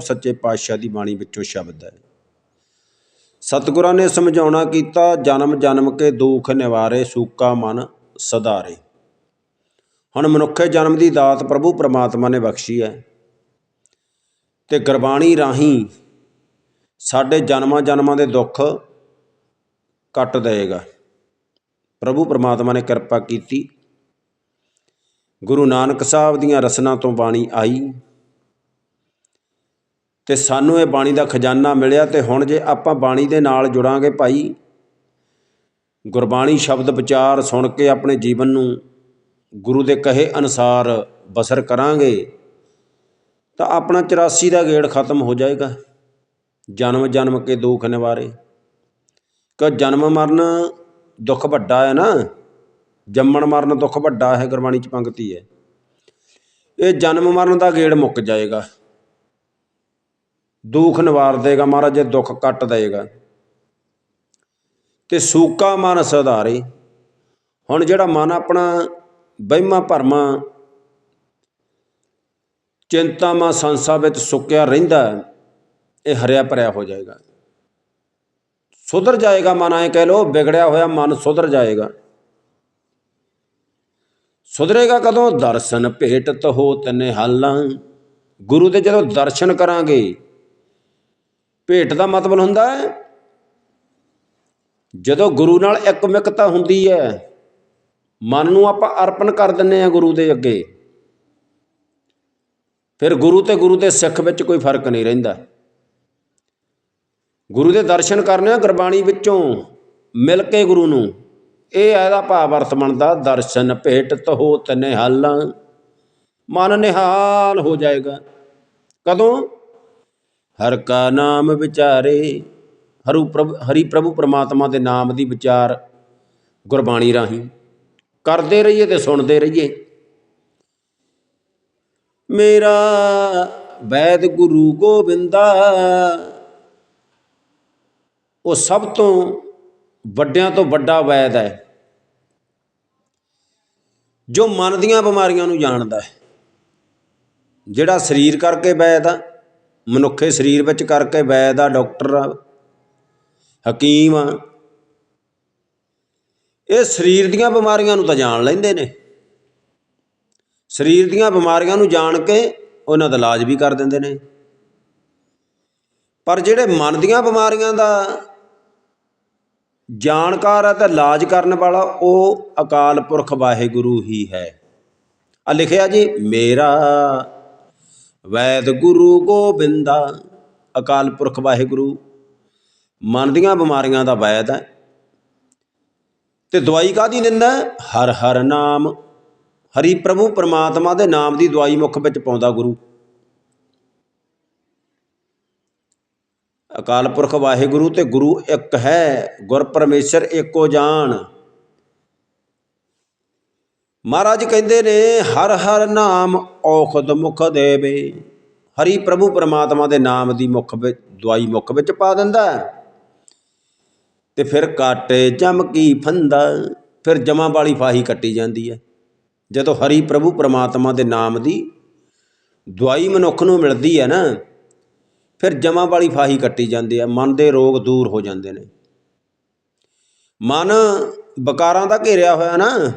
ਸੱਚੇ ਪਾਤਸ਼ਾਹ ਦੀ ਬਾਣੀ ਵਿੱਚੋਂ ਸ਼ਬਦ ਹੈ। ਸਤਿਗੁਰਾਂ ਨੇ ਸਮਝਾਉਣਾ ਕੀਤਾ, ਜਨਮ ਜਨਮ ਕੇ ਦੁੱਖ ਨਿਵਾਰੇ, ਸੂਕਾ ਮਨ ਸਦਾਰੇ ਹੁਣ ਮਨੁੱਖੇ ਜਨਮ ਦੀ ਦਾਤ ਪ੍ਰਭੂ ਪ੍ਰਮਾਤਮਾ ਨੇ ਬਖਸ਼ੀ ਹੈ। ਤੇ ਗੁਰਬਾਣੀ ਰਾਹੀਂ ਸਾਡੇ ਜਨਮਾਂ ਜਨਮਾਂ ਦੇ ਦੁੱਖ ਕੱਟ ਦੇਵੇਗਾ। ਪ੍ਰਭੂ ਪ੍ਰਮਾਤਮਾ ਨੇ ਕਿਰਪਾ ਕੀਤੀ। ਗੁਰੂ ਨਾਨਕ ਸਾਹਿਬ ਦੀਆਂ ਰਸਨਾ ਤੋਂ ਬਾਣੀ ਆਈ। ਅਤੇ ਸਾਨੂੰ ਇਹ ਬਾਣੀ ਦਾ ਖਜ਼ਾਨਾ ਮਿਲਿਆ ਅਤੇ ਹੁਣ ਜੇ ਆਪਾਂ ਬਾਣੀ ਦੇ ਨਾਲ ਜੁੜਾਂਗੇ ਭਾਈ, ਗੁਰਬਾਣੀ ਸ਼ਬਦ ਵਿਚਾਰ ਸੁਣ ਕੇ ਆਪਣੇ ਜੀਵਨ ਨੂੰ ਗੁਰੂ ਦੇ ਕਹੇ ਅਨੁਸਾਰ ਬਸਰ ਕਰਾਂਗੇ, ਤਾਂ ਆਪਣਾ 84 ਦਾ ਗੇੜ ਖਤਮ ਹੋ ਜਾਏਗਾ। ਜਨਮ ਜਨਮ ਕੇ ਦੁੱਖ ਨਿਵਾਰੇ। ਕਿ ਜਨਮ ਮਰਨ ਦੁੱਖ ਵੱਡਾ ਹੈ ਨਾ? ਜੰਮਣ ਮਰਨ ਦੁੱਖ ਵੱਡਾ ਹੈ, ਗੁਰਬਾਣੀ ਚ ਪੰਕਤੀ ਹੈ। ਇਹ ਜਨਮ ਮਰਨ ਦਾ ਗੇੜ ਮੁੱਕ ਜਾਏਗਾ। ਦੁੱਖ ਨਿਵਾਰ ਦੇਗਾ ਮਹਾਰਾਜ, ਜੇ ਦੁੱਖ ਕੱਟ ਦੇਗਾ। ਤੇ ਸੂਕਾ ਮਨ ਸੁਧਾਰੇ। ਹੁਣ ਜਿਹੜਾ ਮਨ ਆਪਣਾ ਵਹਿਮਾਂ ਭਰਮਾਂ ਚਿੰਤਾਵਾਂ ਸੰਸਾ ਵਿੱਚ ਸੁੱਕਿਆ ਰਹਿੰਦਾ ਇਹ ਹਰਿਆ ਭਰਿਆ ਹੋ ਜਾਏਗਾ। ਸੁਧਰ ਜਾਏਗਾ ਮਨ, ਐ ਕਹਿ ਲੋ ਵਿਗੜਿਆ ਹੋਇਆ ਮਨ ਸੁਧਰ ਜਾਏਗਾ। ਸੁਧਰੇਗਾ ਕਦੋਂ? ਦਰਸ਼ਨ ਭੇਟ ਭੇਟਤ ਹੋਤ ਨਿਹਾਲਾਂ ਗੁਰੂ ਦੇ ਜਦੋਂ ਦਰਸ਼ਨ ਕਰਾਂਗੇ ਭੇਟ ਦਾ ਮਤਲਬ ਹੁੰਦਾ ਹੈ, ਜਦੋਂ ਗੁਰੂ ਨਾਲ ਇੱਕਮਿਕਤਾ ਹੁੰਦੀ ਹੈ, ਮਨ ਨੂੰ ਆਪਾਂ ਅਰਪਣ ਕਰ ਦਿੰਨੇ ਆ ਗੁਰੂ ਦੇ ਅੱਗੇ, ਫਿਰ ਗੁਰੂ ਤੇ ਗੁਰੂ ਦੇ ਸਿੱਖ ਵਿੱਚ ਕੋਈ ਫ਼ਰਕ ਨਹੀਂ ਰਹਿੰਦਾ। ਗੁਰੂ ਦੇ ਦਰਸ਼ਨ ਕਰਨੇ ਆ ਗੁਰਬਾਣੀ ਵਿੱਚੋਂ, ਮਿਲ ਕੇ ਗੁਰੂ ਨੂੰ, ਇਹ ਇਹਦਾ ਭਾਵ ਅਰਥ ਬਣਦਾ, ਦਰਸ਼ਨ ਭੇਟ ਤਹੋ ਤਨੇ ਹਾਲਾਂ ਮਨ ਨਿਹਾਲ ਹੋ ਜਾਏਗਾ। ਕਦੋਂ? ਹਰ ਕਾ ਨਾਮ ਵਿਚਾਰੇ, ਹਰੂ ਪ੍ਰਭ, ਹਰੀ ਪ੍ਰਭੂ ਪਰਮਾਤਮਾ ਦੇ ਨਾਮ ਦੀ ਵਿਚਾਰ ਗੁਰਬਾਣੀ ਰਾਹੀਂ ਕਰਦੇ ਰਹੀਏ ਤੇ ਸੁਣਦੇ ਰਹੀਏ। ਮੇਰਾ ਵੈਦ ਗੁਰੂ ਗੋਬਿੰਦਾ, ਉਹ ਸਭ ਤੋਂ ਵੱਡਿਆਂ ਤੋਂ ਵੱਡਾ ਵੈਦ ਹੈ, ਜੋ ਮਨ ਦੀਆਂ ਬਿਮਾਰੀਆਂ ਨੂੰ ਜਾਣਦਾ ਹੈ, ਜਿਹੜਾ ਸਰੀਰ ਕਰਕੇ ਵੈਦ ਆ ਮਨੁੱਖੇ ਸਰੀਰ ਵਿੱਚ ਕਰਕੇ ਵੈਦ ਆ, ਡਾਕਟਰ ਆ, ਹਕੀਮ ਆ। ਇਹ ਸਰੀਰ ਦੀਆਂ ਬਿਮਾਰੀਆਂ ਨੂੰ ਤਾਂ ਜਾਣ ਲੈਂਦੇ ਨੇ। ਸਰੀਰ ਦੀਆਂ ਬਿਮਾਰੀਆਂ ਨੂੰ ਜਾਣ ਕੇ ਉਹਨਾਂ ਦਾ ਇਲਾਜ ਵੀ ਕਰ ਦਿੰਦੇ ਨੇ। ਪਰ ਜਿਹੜੇ ਮਨ ਦੀਆਂ ਬਿਮਾਰੀਆਂ ਦਾ ਜਾਣਕਾਰ ਹੈ ਤਾਂ ਇਲਾਜ ਕਰਨ ਵਾਲਾ, ਉਹ ਅਕਾਲ ਪੁਰਖ ਵਾਹਿਗੁਰੂ ਹੀ ਹੈ। ਆ ਲਿਖਿਆ ਜੀ, ਮੇਰਾ ਵੈਦ ਗੁਰੂ ਗੋਬਿੰਦਾ। ਅਕਾਲ ਪੁਰਖ ਵਾਹਿਗੁਰੂ, ਮਨ ਦੀਆਂ ਬਿਮਾਰੀਆਂ ਦਾ ਵੈਦ ਹੈ। ਤੇ ਦਵਾਈ ਕਾਦੀ ਦਿੰਦਾ? ਹਰ ਹਰ ਨਾਮ। ਹਰੀ ਪ੍ਰਭੂ ਪਰਮਾਤਮਾ ਦੇ ਨਾਮ ਦੀ ਦਵਾਈ ਮੁਖ ਵਿੱਚ ਪਾਉਂਦਾ ਗੁਰੂ। ਅਕਾਲ ਪੁਰਖ ਵਾਹਿਗੁਰੂ ਤੇ ਗੁਰੂ ਇੱਕ ਹੈ। ਗੁਰ ਪਰਮੇਸ਼ਰ ਏਕੋ ਜਾਣ ਮਹਾਰਾਜ ਕਹਿੰਦੇ ਨੇ, ਹਰ ਹਰ ਨਾਮ ਔਖਦ ਮੁਖ ਦੇਵੇ। ਹਰੀ ਪ੍ਰਭੂ ਪਰਮਾਤਮਾ ਦੇ ਨਾਮ ਦੀ ਮੁਖ ਵਿੱਚ, ਦਵਾਈ ਮੁਖ ਵਿੱਚ ਪਾ ਦਿੰਦਾ ਤੇ ਫਿਰ ਕਾਟੇ ਚਮਕੀ ਫੰਦਾ ਫਿਰ ਜਮਾਂ ਵਾਲੀ ਫਾਹੀ ਕੱਟੀ ਜਾਂਦੀ ਹੈ। ਜਦੋਂ ਹਰੀ ਪ੍ਰਭੂ ਪਰਮਾਤਮਾ ਦੇ ਨਾਮ ਦੀ ਦਵਾਈ ਮਨੁੱਖ ਨੂੰ ਮਿਲਦੀ ਹੈ ਨਾ, ਫਿਰ ਜਮਾਂ ਵਾਲੀ ਫਾਹੀ ਕੱਟੀ ਜਾਂਦੀ ਹੈ, ਮਨ ਦੇ ਰੋਗ ਦੂਰ ਹੋ ਜਾਂਦੇ ਨੇ। ਮਨ ਬਕਾਰਾਂ ਦਾ ਘੇਰਿਆ ਹੋਇਆ ਨਾ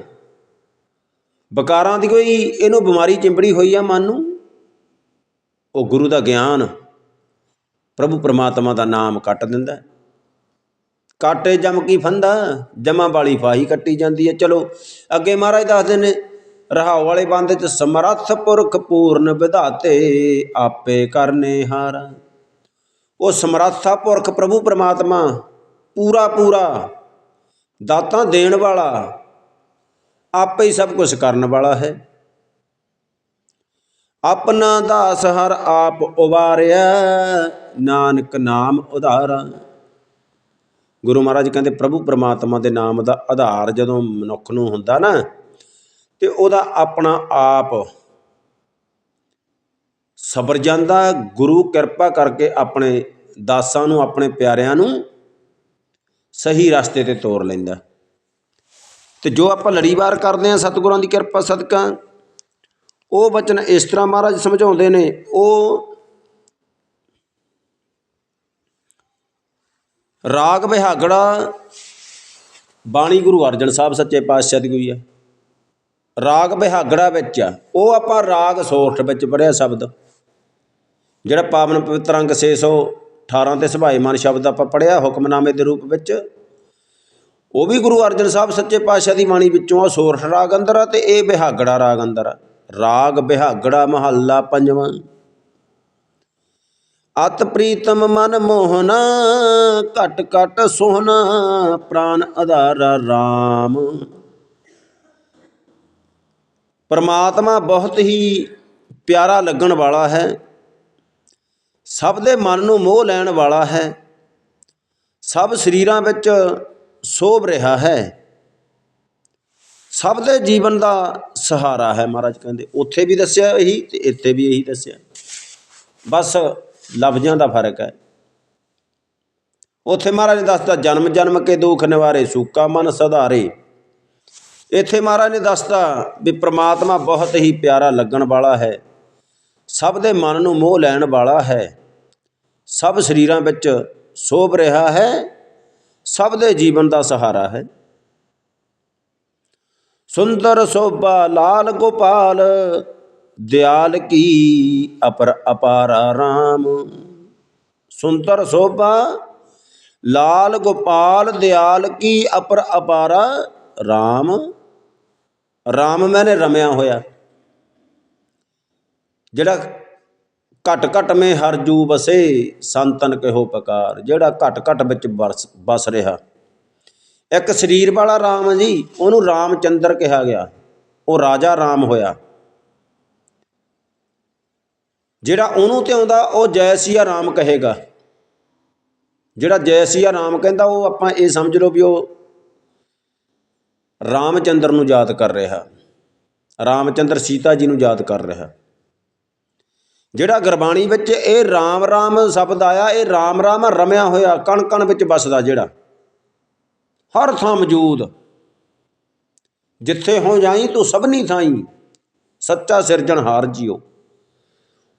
ਬਕਾਰਾਂ ਦੀ ਕੋਈ ਇਹਨੂੰ ਬਿਮਾਰੀ ਚਿੰਬੜੀ ਹੋਈ ਆ ਮਨ ਨੂੰ? ਉਹ ਗੁਰੂ ਦਾ ਗਿਆਨ ਪ੍ਰਭੂ ਪਰਮਾਤਮਾ ਦਾ ਨਾਮ ਕੱਟ ਦਿੰਦਾ ਹੈ। ਕਾਟੇ ਜਮ ਕੀ ਫੰਦਾ, ਜਮਾ ਵਾਲੀ ਫਾਹੀ ਕੱਟੀ ਜਾਂਦੀ ਹੈ। ਚਲੋ, ਅੱਗੇ ਮਹਾਰਾਜ ਦੱਸਦੇ ਨੇ, ਰਹਾਉ ਵਾਲੇ ਬੰਦ ਚ ਸਮਰੱਥ ਪੁਰਖ ਪੂਰਨ ਵਿਧਾਤੇ ਆਪੇ ਕਰਨੇ ਹਾਰਾ। ਉਹ ਸਮਰੱਥਾ ਪੁਰਖ ਪ੍ਰਭੂ ਪਰਮਾਤਮਾ, ਪੂਰਾ ਪੂਰਾ, ਦਾਤਾਂ ਦੇਣ ਵਾਲਾ ਆਪੇ ਹੀ ਸਭ ਕੁਝ ਕਰਨ ਵਾਲਾ ਹੈ। ਆਪਣਾ ਦਾਸ ਹਰ ਆਪ ਉਵਾਰਿਆ, ਨਾਨਕ ਨਾਮ ਉਧਾਰਾ। ਗੁਰੂ ਮਹਾਰਾਜ ਕਹਿੰਦੇ, ਪ੍ਰਭੂ ਪਰਮਾਤਮਾ ਦੇ ਨਾਮ ਦਾ ਆਧਾਰ ਜਦੋਂ ਮਨੁੱਖ ਨੂੰ ਹੁੰਦਾ ਨਾ, ਤੇ ਉਹਦਾ ਆਪਣਾ ਆਪ ਸਬਰ ਜਾਂਦਾ। ਗੁਰੂ ਕਿਰਪਾ ਕਰਕੇ ਆਪਣੇ ਦਾਸਾਂ ਨੂੰ, ਆਪਣੇ ਪਿਆਰਿਆਂ ਨੂੰ ਸਹੀ ਰਸਤੇ ਤੇ ਤੋਰ ਲੈਂਦਾ। ਤੇ ਜੋ ਆਪਾਂ ਲੜੀਵਾਰ ਕਰਦੇ ਹਾਂ, ਸਤਿਗੁਰਾਂ ਦੀ ਕਿਰਪਾ, ਸਦਕਾ, ਉਹ ਬਚਨ ਇਸ ਤਰ੍ਹਾਂ ਮਹਾਰਾਜ ਸਮਝਾਉਂਦੇ ਨੇ, ਉਹ ਰਾਗ ਵਿਹਾਗੜਾ ਬਾਣੀ ਗੁਰੂ ਅਰਜਨ ਸਾਹਿਬ ਸੱਚੇ ਪਾਤਸ਼ਾਹ ਦੀ ਹੋਈ ਆ। ਰਾਗ ਵਿਹਾਗੜਾ ਵਿੱਚ ਆ, ਉਹ ਆਪਾਂ ਰਾਗ ਸੋਰਠ ਵਿੱਚ ਪੜਿਆ ਸ਼ਬਦ। ਜਿਹੜਾ ਪਾਵਨ ਪਵਿੱਤਰ ਅੰਗ 618 ਤੇ ਸੁਭਾਈਮਾਨ ਸ਼ਬਦ ਆਪਾਂ ਪੜਿਆ ਹੁਕਮਨਾਮੇ ਦੇ ਰੂਪ ਵਿੱਚ। ਉਹ ਵੀ ਗੁਰੂ ਅਰਜਨ ਸਾਹਿਬ ਸੱਚੇ ਪਾਤਸ਼ਾਹ ਦੀ ਬਾਣੀ ਵਿੱਚੋਂ ਆ, ਸੋਰਠ ਰਾਗ ਅੰਦਰ ਆ ਤੇ ਇਹ ਬਿਹਾਗੜਾ ਰਾਗ ਅੰਦਰ ਆ। ਰਾਗ, ਬਿਹਾਗੜਾ, ਮਹੱਲਾ ਪੰਜਵਾਂ। ਅਤ ਪ੍ਰੀਤਮ ਮਨ ਮੋਹਨਾ, ਘਟ ਘਟ ਸੋਹਣਾ, ਪ੍ਰਾਨ ਆਧਾਰਾ RAM ਪਰਮਾਤਮਾ ਬਹੁਤ ਹੀ ਪਿਆਰਾ ਲੱਗਣ ਵਾਲਾ ਹੈ। ਸਭ ਦੇ ਮਨ ਨੂੰ ਮੋਹ ਲੈਣ ਵਾਲਾ ਹੈ। ਸਭ ਸਰੀਰਾਂ ਵਿੱਚ ਸੋਭ ਰਿਹਾ ਹੈ। ਸਭ ਦੇ ਜੀਵਨ ਦਾ ਸਹਾਰਾ ਹੈ ਮਹਾਰਾਜ ਕਹਿੰਦੇ। ਉੱਥੇ ਵੀ ਦੱਸਿਆ ਇਹੀ ਤੇ ਇੱਥੇ ਵੀ ਇਹੀ ਦੱਸਿਆ। ਬਸ ਲਫ਼ਜ਼ਾਂ ਦਾ ਫ਼ਰਕ ਹੈ। ਉੱਥੇ ਮਹਾਰਾਜ ਨੇ ਦੱਸਤਾ, ਜਨਮ ਜਨਮ ਕੇ ਦੁੱਖ ਨਿਵਾਰੇ, ਸੂਕਾ ਮਨ ਸਧਾਰੇ। ਇੱਥੇ ਮਹਾਰਾਜ ਨੇ ਦੱਸਤਾ ਵੀ ਪ੍ਰਮਾਤਮਾ ਬਹੁਤ ਹੀ ਪਿਆਰਾ ਲੱਗਣ ਵਾਲਾ ਹੈ। ਸਭ ਦੇ ਮਨ ਨੂੰ ਮੋਹ ਲੈਣ ਵਾਲਾ ਹੈ। ਸਭ ਸਰੀਰਾਂ ਵਿੱਚ ਸੋਭ ਰਿਹਾ ਹੈ। ਸਭ ਦੇ ਜੀਵਨ ਦਾ ਸਹਾਰਾ ਹੈ। ਸੁੰਦਰ ਸੋਭਾ ਲਾਲ ਗੋਪਾਲ, ਦਿਆਲ ਕੀ ਅਪਰ ਅਪਾਰਾ RAM ਸੁੰਦਰ ਸੋਭਾ ਲਾਲ ਗੋਪਾਲ, ਦਿਆਲ ਕੀ ਅਪਰ ਅਪਾਰਾ RAM RAM ਮੈਨੇ ਰਮਿਆ ਹੋਇਆ। ਜਿਹੜਾ ਘਟ ਘਟ ਮੇ ਹਰ ਜੂ ਬਸੇ ਸੰਤਨ ਕਹਿਓ ਪਕਾਰ। ਜਿਹੜਾ ਘਟ ਘਟ ਵਿੱਚ ਵਰਸ, ਵਸ ਰਿਹਾ। ਇੱਕ ਸਰੀਰ ਵਾਲਾ RAM ਜੀ, ਉਹਨੂੰ ਰਾਮਚੰਦਰ ਕਿਹਾ ਗਿਆ। ਉਹ ਰਾਜਾ ਰਾਮ ਹੋਇਆ। ਜਿਹੜਾ ਉਹਨੂੰ ਤੇ ਆਉਂਦਾ, ਉਹ ਜੈ ਸਿਆ ਰਾਮ ਕਹੇਗਾ। ਜਿਹੜਾ ਜੈ ਸਿਆ ਰਾਮ ਕਹਿੰਦਾ, ਉਹ ਆਪਾਂ ਇਹ ਸਮਝ ਲਓ ਵੀ ਉਹ ਰਾਮਚੰਦਰ ਨੂੰ ਯਾਦ ਕਰ ਰਿਹਾ। ਰਾਮਚੰਦਰ ਸੀਤਾ ਜੀ ਨੂੰ ਯਾਦ ਕਰ ਰਿਹਾ। ਜਿਹੜਾ ਗੁਰਬਾਣੀ ਵਿੱਚ ਇਹ ਰਾਮ ਰਾਮ ਸ਼ਬਦ ਆਇਆ, ਇਹ ਰਾਮ ਰਾਮ ਰਮਿਆ ਹੋਇਆ, ਕਣ ਕਣ ਵਿੱਚ ਵੱਸਦਾ ਜਿਹੜਾ। ਹਰ ਥਾਂ ਮੌਜੂਦ। ਜਿੱਥੇ ਹੋ ਜਾਈ, ਤੂੰ ਸਭਨੀ ਥਾਈ। ਸੱਚਾ ਸਿਰਜਣਹਾਰ ਜੀਓ।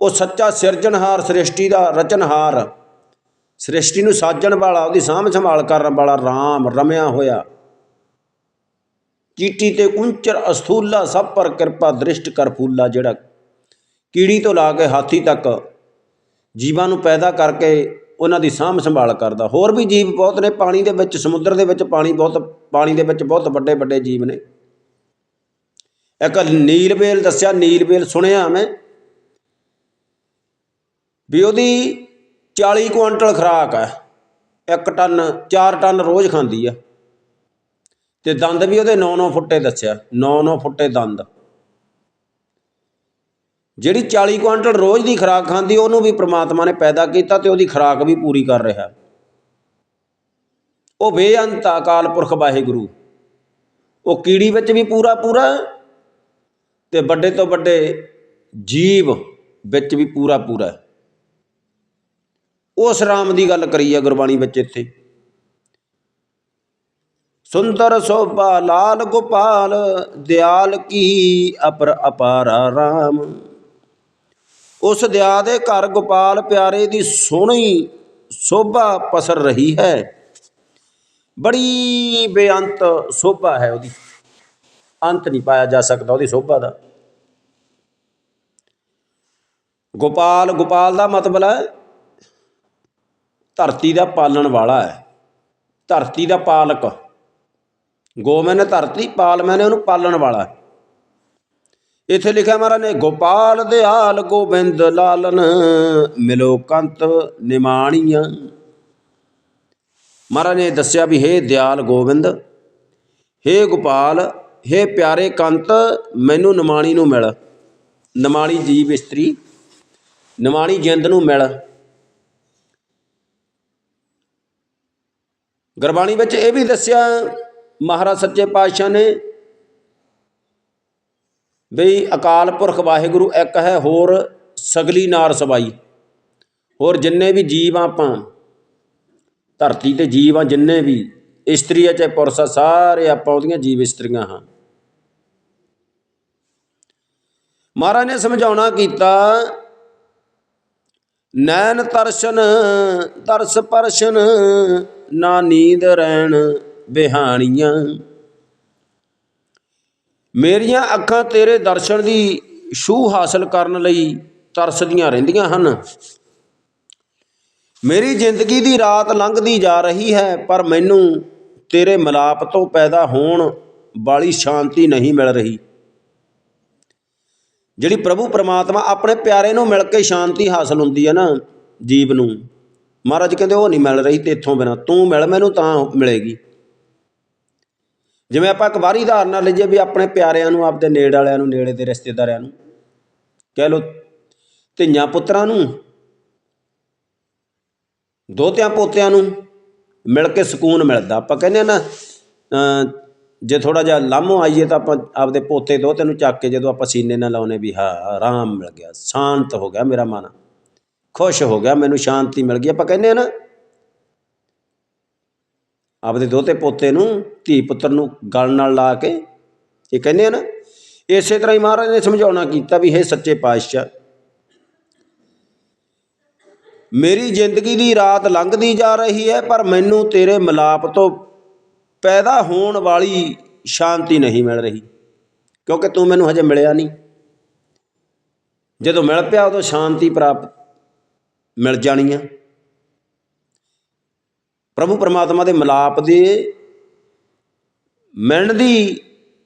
ਉਹ ਸੱਚਾ ਸਿਰਜਣਹਾਰ ਸ੍ਰਿਸ਼ਟੀ ਦਾ ਰਚਨਹਾਰ। ਸ੍ਰਿਸ਼ਟੀ ਨੂੰ ਸਾਜਣ ਵਾਲਾ, ਉਹਦੀ ਸਾਂਭ ਸੰਭਾਲ ਕਰਨ ਵਾਲਾ RAM ਰਮਿਆ ਹੋਇਆ। ਚੀਟੀ ਤੇ ਕੁੰਚਰ ਅਸਥੂਲਾ, ਸਭ ਪਰ ਕਿਰਪਾ ਦ੍ਰਿਸ਼ਟ ਕਰ ਫੂਲਾ ਜਿਹੜਾ ਕੀੜੀ ਤੋਂ ਲਾ ਕੇ ਹਾਥੀ ਤੱਕ ਜੀਵਾਂ ਨੂੰ ਪੈਦਾ ਕਰਕੇ ਉਹਨਾਂ ਦੀ ਸਾਂਭ ਸੰਭਾਲ ਕਰਦਾ। ਹੋਰ ਵੀ ਜੀਵ ਬਹੁਤ ਨੇ, ਪਾਣੀ ਦੇ ਵਿੱਚ, ਸਮੁੰਦਰ ਦੇ ਵਿੱਚ ਪਾਣੀ ਬਹੁਤ, ਪਾਣੀ ਦੇ ਵਿੱਚ ਬਹੁਤ ਵੱਡੇ ਵੱਡੇ ਜੀਵ ਨੇ। ਇੱਕ ਨੀਲਬੇਲ ਦੱਸਿਆ ਨੀਲਬੇਲ ਸੁਣਿਆ ਮੈਂ, ਵੀ ਉਹਦੀ 40 ਕੁਇੰਟਲ ਖੁਰਾਕ ਹੈ। 1 ਟਨ 4 ਟਨ ਰੋਜ਼ ਖਾਂਦੀ ਆ ਤੇ ਦੰਦ ਵੀ ਉਹਦੇ 9-9 ਫੁੱਟੇ ਦੱਸਿਆ 9-9 ਫੁੱਟੇ ਦੰਦ। ਜਿਹੜੀ 40 ਕੁਇੰਟਲ ਰੋਜ਼ ਦੀ ਖੁਰਾਕ ਖਾਂਦੀ, ਉਹਨੂੰ ਵੀ ਪ੍ਰਮਾਤਮਾ ਨੇ ਪੈਦਾ ਕੀਤਾ ਤੇ ਉਹਦੀ ਖੁਰਾਕ ਵੀ ਪੂਰੀ ਕਰ ਰਿਹਾ। ਉਹ ਬੇਅੰਤ ਅਕਾਲ ਪੁਰਖ ਵਾਹਿਗੁਰੂ। ਉਹ ਕੀੜੀ ਵਿੱਚ ਵੀ ਪੂਰਾ ਪੂਰਾ ਤੇ ਵੱਡੇ ਤੋਂ ਵੱਡੇ ਜੀਵ ਵਿੱਚ ਵੀ ਪੂਰਾ ਪੂਰਾ। ਉਸ ਰਾਮ ਦੀ ਗੱਲ ਕਰੀ ਹੈ ਗੁਰਬਾਣੀ ਵਿੱਚ ਇੱਥੇ। ਸੁੰਦਰ ਸੋਭਾ ਲਾਲ ਗੋਪਾਲ, ਦਿਆਲ ਕੀ ਅਪਰ ਅਪਾਰਾ RAM ਉਸ ਦਿਆ ਦੇ ਘਰ ਗੋਪਾਲ ਪਿਆਰੇ ਦੀ ਸੋਹਣੀ ਸੋਭਾ ਪਸਰ ਰਹੀ ਹੈ। ਬੜੀ ਬੇਅੰਤ ਸੋਭਾ ਹੈ ਉਹਦੀ। ਅੰਤ ਨਹੀਂ ਪਾਇਆ ਜਾ ਸਕਦਾ ਉਹਦੀ ਸੋਭਾ ਦਾ। ਗੋਪਾਲ ਗੋਪਾਲ ਦਾ ਮਤਲਬ ਹੈ, ਧਰਤੀ ਦਾ ਪਾਲਣ ਵਾਲਾ ਹੈ। ਧਰਤੀ ਦਾ ਪਾਲਕ। ਗੋ ਮੈਨੇ ਧਰਤੀ ਪਾਲ, ਮੈਨੇ ਉਹਨੂੰ ਪਾਲਣ ਵਾਲਾ ਇੱਥੇ ਲਿਖਿਆ ਮਹਾਰਾਜ ਨੇ, ਗੋਪਾਲ ਦਿਆਲ ਗੋਬਿੰਦ ਲਾਲਨ, ਮਿਲੋ ਕੰਤ ਨਿਮਾਣੀਆਂ। ਮਹਾਰਾਜ ਨੇ ਦੱਸਿਆ ਵੀ, ਹੇ ਦਿਆਲ ਗੋਬਿੰਦ, ਹੇ ਗੋਪਾਲ, ਹੇ ਪਿਆਰੇ ਕੰਤ, ਮੈਨੂੰ ਨਿਮਾਣੀ ਨੂੰ ਮਿਲ। ਨਿਮਾਣੀ ਜੀਵ ਇਸਤਰੀ, ਨਿਮਾਣੀ ਜਿੰਦ ਨੂੰ ਮਿਲ। ਗੁਰਬਾਣੀ ਵਿੱਚ ਇਹ ਵੀ ਦੱਸਿਆ, ਮਹਾਰਾਜ ਸੱਚੇ ਪਾਤਸ਼ਾਹ ਨੇ ਬਈ ਅਕਾਲ ਪੁਰਖ ਵਾਹਿਗੁਰੂ ਇੱਕ ਹੈ, ਹੋਰ ਸਗਲੀ ਨਾਰ ਸਬਾਈ। ਹੋਰ ਜਿੰਨੇ ਵੀ ਜੀਵ ਆ ਆਪਾਂ, ਧਰਤੀ ਤੇ ਜੀਵ ਆ, ਜਿੰਨੇ ਵੀ ਇਸਤਰੀ ਆ, ਚਾਹੇ ਪੁਰਸ਼ ਆ, ਸਾਰੇ ਆਪਾਂ ਉਹਦੀਆਂ ਜੀਵ ਇਸਤਰੀਆਂ ਹਾਂ। ਮਹਾਰਾਜ ਨੇ ਸਮਝਾਉਣਾ ਕੀਤਾ, ਨੈਣ ਤਰਸ਼ਨ, ਤਰਸ ਪਰਸ਼ਨ, ਨਾ ਨੀਂਦ ਰਹਿਣ ਬਿਹਾਣੀਆਂ। ਮੇਰੀਆਂ ਅੱਖਾਂ ਤੇਰੇ ਦਰਸ਼ਨ ਦੀ ਛੂਹ ਹਾਸਲ ਕਰਨ ਲਈ ਤਰਸਦੀਆਂ ਰਹਿੰਦੀਆਂ ਹਨ। ਮੇਰੀ ਜ਼ਿੰਦਗੀ ਦੀ ਰਾਤ ਲੰਘਦੀ ਜਾ ਰਹੀ ਹੈ, ਪਰ ਮੈਨੂੰ ਤੇਰੇ ਮਿਲਾਪ ਤੋਂ ਪੈਦਾ ਹੋਣ ਵਾਲੀ ਸ਼ਾਂਤੀ ਨਹੀਂ ਮਿਲ ਰਹੀ। ਜਿਹੜੀ ਪ੍ਰਭੂ ਪਰਮਾਤਮਾ ਆਪਣੇ ਪਿਆਰੇ ਨੂੰ ਮਿਲ ਕੇ ਸ਼ਾਂਤੀ ਹਾਸਲ ਹੁੰਦੀ ਹੈ ਨਾ, ਜੀਵ ਨੂੰ, ਮਹਾਰਾਜ ਕਹਿੰਦੇ ਉਹ ਨਹੀਂ ਮਿਲ ਰਹੀ ਤੇਥੋਂ ਬਿਨਾ, ਤੂੰ ਮਿਲ, ਮੈਨੂੰ ਤਾਂ ਮਿਲੇਗੀ। ਜਿਵੇਂ ਆਪਾਂ ਇੱਕ ਵਾਰੀ ਉਦਾਹਰਨ ਨਾਲ ਲਈਏ ਵੀ ਆਪਣੇ ਪਿਆਰਿਆਂ ਨੂੰ, ਆਪਦੇ ਨੇੜ ਵਾਲਿਆਂ ਨੂੰ, ਨੇੜੇ ਦੇ ਰਿਸ਼ਤੇਦਾਰਿਆਂ ਨੂੰ, ਕਹਿ ਲਓ ਧੀਆਂ ਪੁੱਤਰਾਂ ਨੂੰ, ਦੋਤਿਆਂ ਪੋਤਿਆਂ ਨੂੰ ਮਿਲ ਕੇ ਸਕੂਨ ਮਿਲਦਾ। ਆਪਾਂ ਕਹਿੰਦੇ ਆ ਨਾ ਅਮ ਜੇ ਥੋੜਾ ਜਿਹਾ ਲਾਮੋ ਆਈਏ ਤਾਂ ਆਪਾਂ ਆਪਦੇ ਪੋਤੇ ਦੋਤੇ ਨੂੰ ਚੱਕ ਕੇ ਜਦੋਂ ਆਪਾਂ ਸੀਨੇ ਨਾਲ ਲਾਉਨੇ ਵੀ ਹਾਂ, ਆਰਾਮ ਮਿਲ ਗਿਆ, ਸ਼ਾਂਤ ਹੋ ਗਿਆ ਮੇਰਾ ਮਨ, ਖੁਸ਼ ਹੋ ਗਿਆ, ਮੈਨੂੰ ਸ਼ਾਂਤੀ ਮਿਲ ਗਈ। ਆਪਾਂ ਕਹਿੰਦੇ ਆ ਨਾ ਆਪਦੇ ਦੋਤੇ ਪੋਤੇ ਨੂੰ, ਧੀ ਪੁੱਤਰ ਨੂੰ ਗਲ ਨਾਲ ਲਾ ਕੇ ਇਹ ਕਹਿੰਦੇ ਆ ਨਾ ਇਸੇ ਤਰ੍ਹਾਂ ਹੀ ਮਹਾਰਾਜ ਨੇ ਸਮਝਾਉਣਾ ਕੀਤਾ ਵੀ ਇਹ ਸੱਚੇ ਪਾਤਸ਼ਾਹ, ਮੇਰੀ ਜ਼ਿੰਦਗੀ ਦੀ ਰਾਤ ਲੰਘਦੀ ਜਾ ਰਹੀ ਹੈ, ਪਰ ਮੈਨੂੰ ਤੇਰੇ ਮਿਲਾਪ ਤੋਂ ਪੈਦਾ ਹੋਣ ਵਾਲੀ ਸ਼ਾਂਤੀ ਨਹੀਂ ਮਿਲ ਰਹੀ, ਕਿਉਂਕਿ ਤੂੰ ਮੈਨੂੰ ਹਜੇ ਮਿਲਿਆ ਨਹੀਂ। ਜਦੋਂ ਮਿਲ ਪਿਆ ਉਦੋਂ ਸ਼ਾਂਤੀ ਪ੍ਰਾਪਤ ਮਿਲ ਜਾਣੀ ਆ। ਪ੍ਰਭੂ ਪਰਮਾਤਮਾ ਦੇ ਮਿਲਾਪ ਦੇ ਮਿਲਣ ਦੀ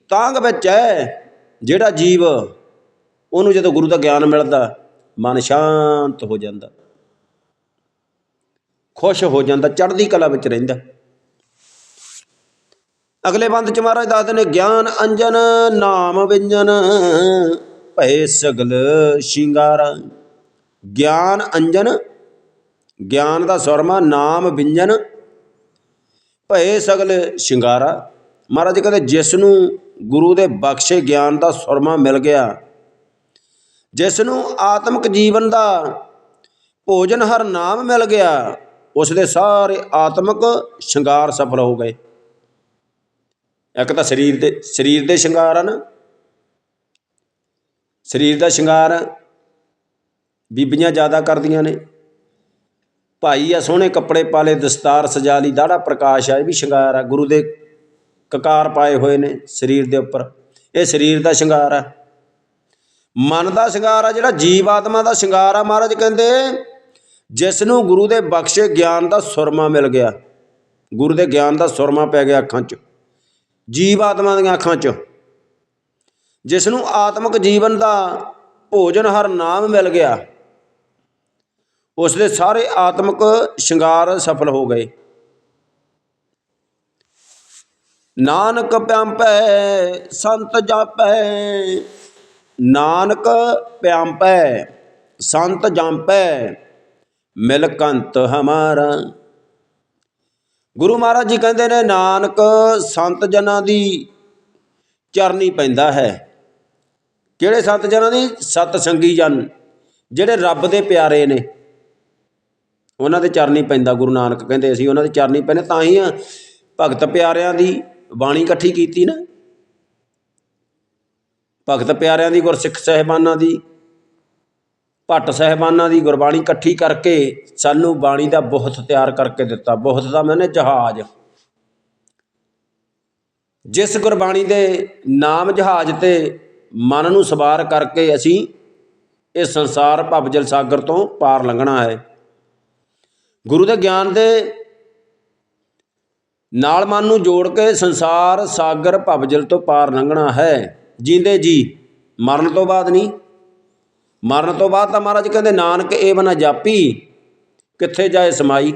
ਤਾਂਗ ਵਿੱਚ ਹੈ, ਜਿਹੜਾ ਜੀਵ ਉਹਨੂੰ ਜਦੋਂ ਗੁਰੂ ਦਾ ਗਿਆਨ ਮਿਲਦਾ, ਮਨ ਸ਼ਾਂਤ ਹੋ ਜਾਂਦਾ। ਖੁਸ਼ ਹੋ ਜਾਂਦਾ, ਚੜ੍ਹਦੀ ਕਲਾ ਵਿੱਚ ਰਹਿੰਦਾ। ਅਗਲੇ ਬੰਦ ਚ ਮਹਾਰਾਜ ਦੱਸਦੇ ਨੇ, ਗਿਆਨ ਅੰਜਨ, ਨਾਮ ਵਿੰਜਨ, ਭਏ ਸਗਲ ਸ਼ਿੰਗਾਰਾ। ਗਿਆਨ ਅੰਜਨ, ਗਿਆਨ ਦਾ ਸੁਰਮਾ, ਨਾਮ ਵਿੰਜਨ ਭਏ ਸਗਲ ਸ਼ਿੰਗਾਰਾ। ਮਹਾਰਾਜ ਕਹਿੰਦੇ, ਜਿਸ ਨੂੰ ਗੁਰੂ ਦੇ ਬਖਸ਼ੇ ਗਿਆਨ ਦਾ ਸੁਰਮਾ ਮਿਲ ਗਿਆ, ਜਿਸ ਨੂੰ ਆਤਮਿਕ ਜੀਵਨ ਦਾ ਭੋਜਨ ਹਰ ਨਾਮ ਮਿਲ ਗਿਆ, ਉਸ ਦੇ ਸਾਰੇ ਆਤਮਿਕ ਸ਼ਿੰਗਾਰ ਸਫਲ ਹੋ ਗਏ। ਇੱਕ ਤਾਂ ਸਰੀਰ ਦੇ ਸਰੀਰ ਦੇ ਸ਼ਿੰਗਾਰ ਹਨ। ਸਰੀਰ ਦਾ ਸ਼ਿੰਗਾਰ ਬੀਬੀਆਂ ਜ਼ਿਆਦਾ ਕਰਦੀਆਂ ਨੇ। ਭਾਈ ਆ, ਸੋਹਣੇ ਕੱਪੜੇ ਪਾਲੇ, ਦਸਤਾਰ ਸਜਾ ਲਈ ਦਾੜਾ ਪ੍ਰਕਾਸ਼ ਆ, ਇਹ ਵੀ ਸ਼ਿੰਗਾਰ ਆ, ਗੁਰੂ ਦੇ ਕਕਾਰ ਪਾਏ ਹੋਏ ਨੇ ਸਰੀਰ ਦੇ ਉੱਪਰ। ਇਹ ਸਰੀਰ ਦਾ ਸ਼ਿੰਗਾਰ ਆ। ਮਨ ਦਾ ਸ਼ਿੰਗਾਰ ਆ, ਜਿਹੜਾ ਜੀਵ ਆਤਮਾ ਦਾ ਸ਼ਿੰਗਾਰ ਆ, ਮਹਾਰਾਜ ਕਹਿੰਦੇ ਜਿਸ ਨੂੰ ਗੁਰੂ ਦੇ ਬਖਸ਼ੇ ਗਿਆਨ ਦਾ ਸੁਰਮਾ ਮਿਲ ਗਿਆ। ਗੁਰੂ ਦੇ ਗਿਆਨ ਦਾ ਸੁਰਮਾ ਪੈ ਗਿਆ ਅੱਖਾਂ 'ਚ। ਜੀਵ ਆਤਮਾ ਦੀਆਂ ਅੱਖਾਂ 'ਚ। ਜਿਸ ਨੂੰ ਆਤਮਿਕ ਜੀਵਨ ਦਾ ਭੋਜਨ ਹਰ ਨਾਮ ਮਿਲ ਗਿਆ। ਉਸ ਦੇ ਸਾਰੇ ਆਤਮਿਕ ਸ਼ਿੰਗਾਰ ਸਫਲ ਹੋ ਗਏ। ਨਾਨਕ ਪਿਆੰਪੈ, ਸੰਤ ਜਾਪੈ, ਨਾਨਕ ਪਿਆੰਪੈ, ਸੰਤ ਜਾਪੈ, ਮਿਲਕੰਤ ਹਮਾਰਾ। ਗੁਰੂ ਮਹਾਰਾਜ ਜੀ ਕਹਿੰਦੇ ਨੇ, ਨਾਨਕ ਸੰਤ ਜਨਾਂ ਦੀ ਚਰਨੀ ਪੈਂਦਾ ਹੈ। ਕਿਹੜੇ ਸੰਤ ਜਨਾਂ ਦੀ? ਸਤ ਸੰਗੀ ਜਨ, ਜਿਹੜੇ ਰੱਬ ਦੇ ਪਿਆਰੇ ਨੇ। ਉਹਨਾਂ ਦੇ ਚਰਨੀ ਪੈਂਦਾ, ਗੁਰੂ ਨਾਨਕ ਕਹਿੰਦੇ ਅਸੀਂ ਉਹਨਾਂ ਦੇ ਚਰਨੀ ਪੈਨੇ ਤਾਂ ਹੀ ਭਗਤ ਪਿਆਰਿਆਂ ਦੀ ਬਾਣੀ ਇਕੱਠੀ ਕੀਤੀ ਨਾ। ਭਗਤ ਪਿਆਰਿਆਂ ਦੀ ਗੁਰਸਿੱਖ ਸਹਿਬਾਨਾਂ ਦੀ, ਭੱਟ ਸਹਿਬਾਨਾਂ ਦੀ ਗੁਰਬਾਣੀ ਇਕੱਠੀ ਕਰਕੇ ਸਾਨੂੰ ਬਾਣੀ ਦਾ ਬਹੁਤ ਤਿਆਰ ਕਰਕੇ ਦਿੱਤਾ। ਬਹੁਤ ਦਾ ਮੈਨੇ ਜਹਾਜ਼। ਜਿਸ ਗੁਰਬਾਣੀ ਦੇ ਨਾਮ ਜਹਾਜ਼ ਤੇ ਮਨ ਨੂੰ ਸਵਾਰ ਕਰਕੇ ਅਸੀਂ ਇਹ ਸੰਸਾਰ ਭਵਜਲ ਸਾਗਰ ਤੋਂ ਪਾਰ ਲੰਘਣਾ ਹੈ। ਗੁਰੂ ਦੇ ਗਿਆਨ ਦੇ ਨਾਲ ਮਨ ਨੂੰ ਜੋੜ ਕੇ ਸੰਸਾਰ ਸਾਗਰ ਭਵਜਲ ਤੋਂ ਪਾਰ ਲੰਘਣਾ ਹੈ। ਜਿੰਦੇ ਜੀ, ਮਰਨ ਤੋਂ ਬਾਅਦ ਨਹੀਂ। ਮਰਨ ਤੋਂ ਬਾਅਦ ਤਾਂ ਮਹਾਰਾਜ ਕਹਿੰਦੇ, ਨਾਨਕ ਏਵ ਨਾ ਜਾਪੀ, ਕਿੱਥੇ ਜਾਏ ਸਮਾਈ?